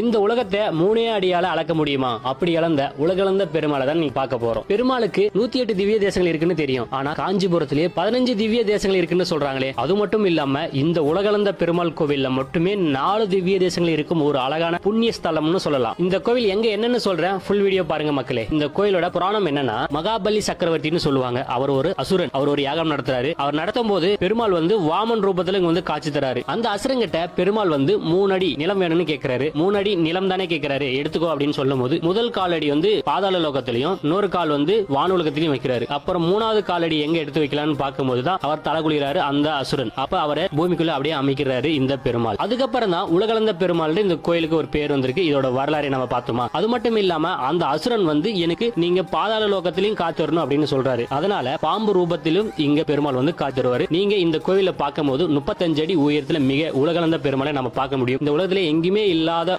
இந்த உலகத்தை மூணே அடியால அளக்க முடியுமா? அப்படி இழந்த உலகளந்த பெருமாளை தான் நீங்க பார்க்க போறோம். பெருமாளுக்கு நூத்தி எட்டு திவ்ய தேசங்கள் இருக்குன்னு தெரியும். ஆனா காஞ்சிபுரத்திலேயே பதினஞ்சு திவ்ய தேசங்கள் இருக்குன்னு சொல்றாங்களே அது மட்டும் இல்லாம இந்த உலகளந்த பெருமாள் கோவில்ல மட்டுமே நாலு திவ்ய தேசங்கள் இருக்கும் ஒரு அழகான புண்ணிய ஸ்தலம்னு சொல்லலாம். இந்த கோவில் எங்க என்னன்னு சொல்றேன்? ஃபுல் வீடியோ பாருங்க மக்களே. இந்த கோயிலோட புராணம் என்னன்னா மகாபலி சக்கரவர்த்தின்னு சொல்லுவாங்க. அவர் ஒரு அசுரன். அவர் ஒரு யாகம் நடத்துறாரு. அவர் நடத்தும் போது பெருமாள் வந்து வாமன் ரூபத்துல இங்க வந்து காட்சி தராரு. அந்த அசுரங்கிட்ட பெருமாள் வந்து மூணு அடி நிலம் வேணும்னு கேக்குறாரு. மூணு அடி நிலம் தானே கேக்குறாரு. எடுத்துக்கோ அப்படின்னு சொல்லும் போது முதல் காலடி வந்து பாதாள லோகத்திலையும் இன்னொரு கால் வந்து வானுலகத்திலையும் வைக்கிறாரு. அப்புறம் மூணாவது காலடி எங்க எடுத்து வைக்கலாம்னு பார்க்கும்போது தான் அவர் தலைகுளிராரு அந்த அசுரன். அப்ப அவரை பூமிக்குள்ள அப்படியே அமைக்கிறாரு இந்த பெருமாள். அதுக்கப்புறம் தான் உலகளந்த பெருமாள் இந்த கோயிலுக்கு ஒரு பேர் வந்திருக்கு. இதோட வரலாறை நம்ம பார்த்தோமா? அது மட்டும் இல்லாம அந்த அசுரன் வந்து எனக்கு நீங்க பாதாள லோகத்திலையும் காத்து வரணும் அப்படின்னு சொல்றாரு. அதனால பாம்பு ரூபத்திலும் இங்க பெருமாள் வந்து காத்துருவாரு. நீங்க இந்த கோயிலை பார்க்கும்போது முப்பத்தஞ்சு அடி உயரத்துல மிக உலகளந்த பெருமாளை நம்ம பார்க்க முடியும். இந்த உலகத்துல எங்கேயுமே இல்லாத